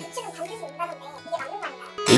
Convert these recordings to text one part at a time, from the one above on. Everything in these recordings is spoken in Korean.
부축은 당길 수 있다는데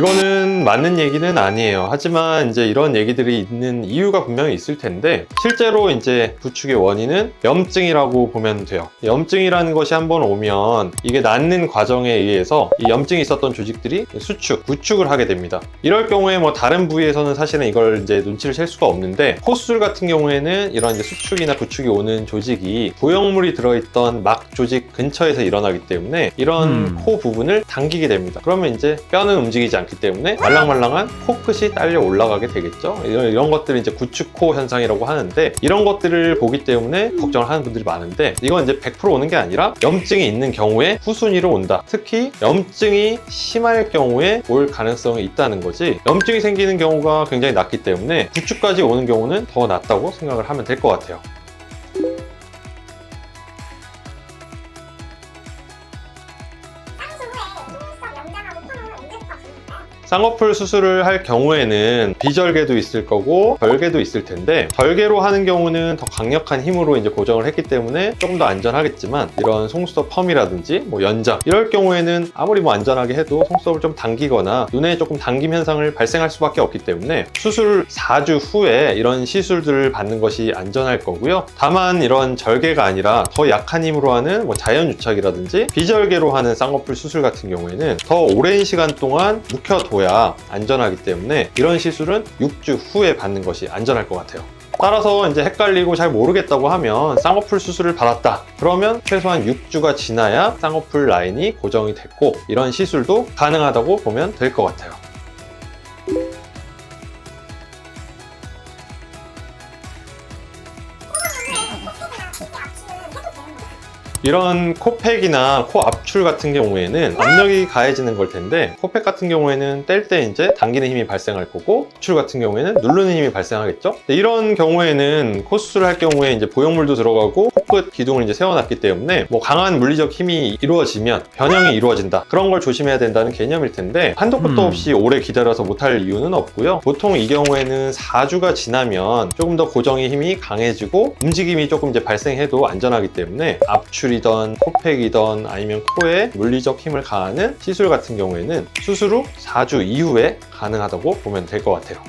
이거는 맞는 얘기는 아니에요. 하지만 이제 이런 얘기들이 있는 이유가 분명히 있을 텐데 실제로 이제 부축의 원인은 염증이라고 보면 돼요. 염증이라는 것이 한번 오면 이게 낫는 과정에 의해서 이 염증이 있었던 조직들이 수축, 부축을 하게 됩니다. 이럴 경우에 뭐 다른 부위에서는 사실은 이걸 이제 눈치를 챌 수가 없는데 콧술 같은 경우에는 이런 이제 수축이나 부축이 오는 조직이 부영물이 들어있던 막 조직 근처에서 일어나기 때문에 이런 음. 코 부분을 당기게 됩니다. 그러면 이제 뼈는 움직이지 않기 때문에 말랑말랑한 코끝이 딸려 올라가게 되겠죠. 이런, 이런 것들을 이제 구축코 현상이라고 하는데 이런 것들을 보기 때문에 걱정을 하는 분들이 많은데 이건 이제 100% 오는 게 아니라 염증이 있는 경우에 후순위로 온다. 특히 염증이 심할 경우에 올 가능성이 있다는 거지 염증이 생기는 경우가 굉장히 낮기 때문에 구축까지 오는 경우는 더 낫다고 생각을 하면 될 것 같아요. 쌍꺼풀 수술을 할 경우에는 비절개도 있을 거고 절개도 있을 텐데 절개로 하는 경우는 더 강력한 힘으로 이제 고정을 했기 때문에 조금 더 안전하겠지만 이런 속눈썹 펌이라든지 뭐 연장 이럴 경우에는 아무리 뭐 안전하게 해도 속눈썹을 좀 당기거나 눈에 조금 당김 현상을 발생할 수밖에 없기 때문에 수술 4주 후에 이런 시술들을 받는 것이 안전할 거고요. 다만 이런 절개가 아니라 더 약한 힘으로 하는 뭐 자연 유착이라든지 비절개로 하는 쌍꺼풀 수술 같은 경우에는 더 오랜 시간 동안 묵혀둬야 안전하기 때문에 이런 시술은 6주 후에 받는 것이 안전할 것 같아요. 따라서 이제 헷갈리고 잘 모르겠다고 하면 쌍꺼풀 수술을 받았다. 그러면 최소한 6주가 지나야 쌍꺼풀 라인이 고정이 됐고 이런 시술도 가능하다고 보면 될 것 같아요. 이런 코팩이나 코 압출 같은 경우에는 압력이 가해지는 걸 텐데 코팩 같은 경우에는 뗄 때 이제 당기는 힘이 발생할 거고 압출 같은 경우에는 누르는 힘이 발생하겠죠. 이런 경우에는 코 수술을 할 경우에 이제 보형물도 들어가고 코끝 기둥을 이제 세워놨기 때문에 뭐 강한 물리적 힘이 이루어지면 변형이 이루어진다. 그런 걸 조심해야 된다는 개념일 텐데 한도 끝도 음. 없이 오래 기다려서 못할 이유는 없고요. 보통 이 경우에는 4주가 지나면 조금 더 고정의 힘이 강해지고 움직임이 조금 이제 발생해도 안전하기 때문에 압출 이던 코팩이던 아니면 코에 물리적 힘을 가하는 시술 같은 경우에는 수술 후 4주 이후에 가능하다고 보면 될 것 같아요.